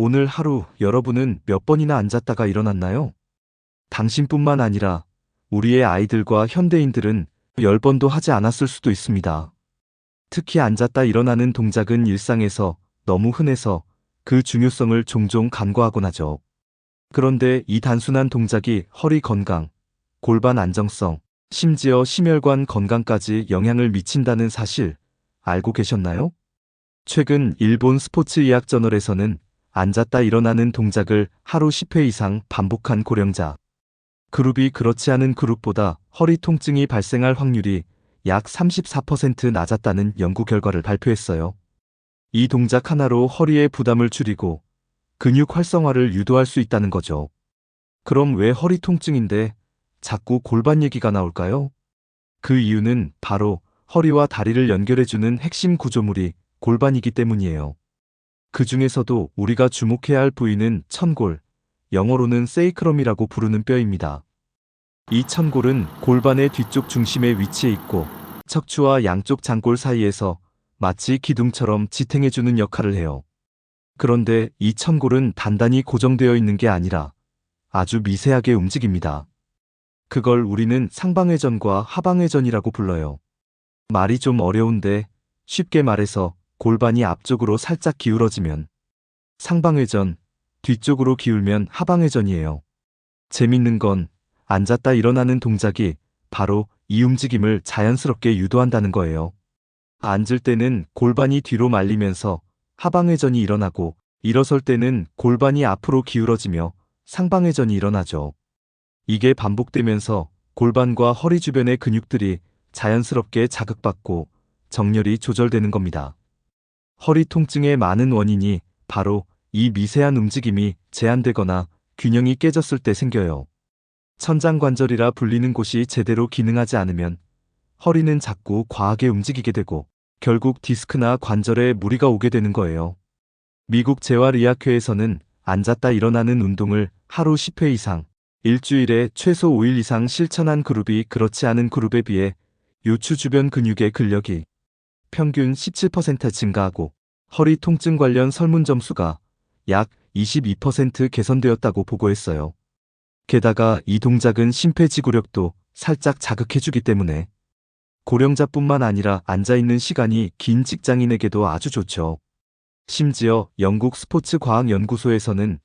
오늘 하루 여러분은 몇 번이나 앉았다가 일어났나요? 당신뿐만 아니라 우리의 아이들과 현대인들은 10번도 하지 않았을 수도 있습니다. 특히 앉았다 일어나는 동작은 일상에서 너무 흔해서 그 중요성을 종종 간과하곤 하죠. 그런데 이 단순한 동작이 허리 건강, 골반 안정성, 심지어 심혈관 건강까지 영향을 미친다는 사실 알고 계셨나요? 최근 일본 스포츠 의학 저널에서는 앉았다 일어나는 동작을 하루 10회 이상 반복한 고령자 그룹이 그렇지 않은 그룹보다 허리 통증이 발생할 확률이 약 34% 낮았다는 연구 결과를 발표했어요. 이 동작 하나로 허리의 부담을 줄이고 근육 활성화를 유도할 수 있다는 거죠. 그럼 왜 허리 통증인데 자꾸 골반 얘기가 나올까요? 그 이유는 바로 허리와 다리를 연결해주는 핵심 구조물이 골반이기 때문이에요. 그 중에서도 우리가 주목해야 할 부위는 천골, 영어로는 세이크럼이라고 부르는 뼈입니다. 이 천골은 골반의 뒤쪽 중심에 위치해 있고 척추와 양쪽 장골 사이에서 마치 기둥처럼 지탱해주는 역할을 해요. 그런데 이 천골은 단단히 고정되어 있는 게 아니라 아주 미세하게 움직입니다. 그걸 우리는 상방회전과 하방회전이라고 불러요. 말이 좀 어려운데 쉽게 말해서 골반이 앞쪽으로 살짝 기울어지면 상방회전, 뒤쪽으로 기울면 하방회전이에요. 재밌는 건 앉았다 일어나는 동작이 바로 이 움직임을 자연스럽게 유도한다는 거예요. 앉을 때는 골반이 뒤로 말리면서 하방회전이 일어나고 일어설 때는 골반이 앞으로 기울어지며 상방회전이 일어나죠. 이게 반복되면서 골반과 허리 주변의 근육들이 자연스럽게 자극받고 정렬이 조절되는 겁니다. 허리 통증의 많은 원인이 바로 이 미세한 움직임이 제한되거나 균형이 깨졌을 때 생겨요. 천장관절이라 불리는 곳이 제대로 기능하지 않으면 허리는 자꾸 과하게 움직이게 되고 결국 디스크나 관절에 무리가 오게 되는 거예요. 미국 재활의학회에서는 앉았다 일어나는 운동을 하루 10회 이상, 일주일에 최소 5일 이상 실천한 그룹이 그렇지 않은 그룹에 비해 요추 주변 근육의 근력이 평균 17% 증가하고 허리 통증 관련 설문 점수가 약 22% 개선되었다고 보고했어요. 게다가 이 동작은 심폐지구력도 살짝 자극해주기 때문에 고령자뿐만 아니라 앉아있는 시간이 긴 직장인에게도 아주 좋죠. 심지어 영국 스포츠 과학 연구소에서는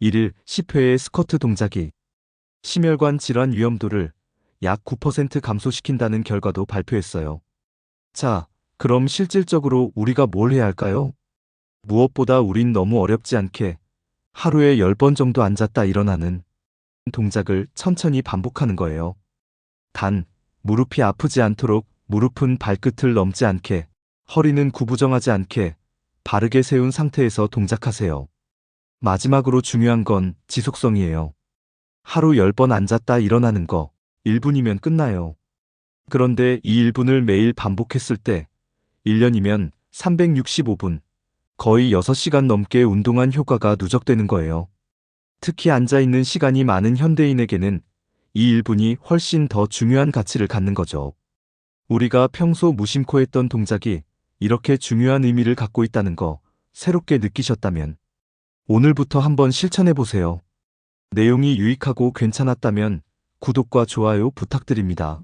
1일 10회의 스쿼트 동작이 심혈관 질환 위험도를 약 9% 감소시킨다는 결과도 발표했어요. 자, 그럼 실질적으로 우리가 뭘 해야 할까요? 무엇보다 우린 너무 어렵지 않게 하루에 10번 정도 앉았다 일어나는 동작을 천천히 반복하는 거예요. 단, 무릎이 아프지 않도록 무릎은 발끝을 넘지 않게, 허리는 구부정하지 않게 바르게 세운 상태에서 동작하세요. 마지막으로 중요한 건 지속성이에요. 하루 10번 앉았다 일어나는 거 1분이면 끝나요. 그런데 이 1분을 매일 반복했을 때 1년이면 365분, 거의 6시간 넘게 운동한 효과가 누적되는 거예요. 특히 앉아있는 시간이 많은 현대인에게는 이 1분이 훨씬 더 중요한 가치를 갖는 거죠. 우리가 평소 무심코 했던 동작이 이렇게 중요한 의미를 갖고 있다는 거 새롭게 느끼셨다면 오늘부터 한번 실천해 보세요. 내용이 유익하고 괜찮았다면 구독과 좋아요 부탁드립니다.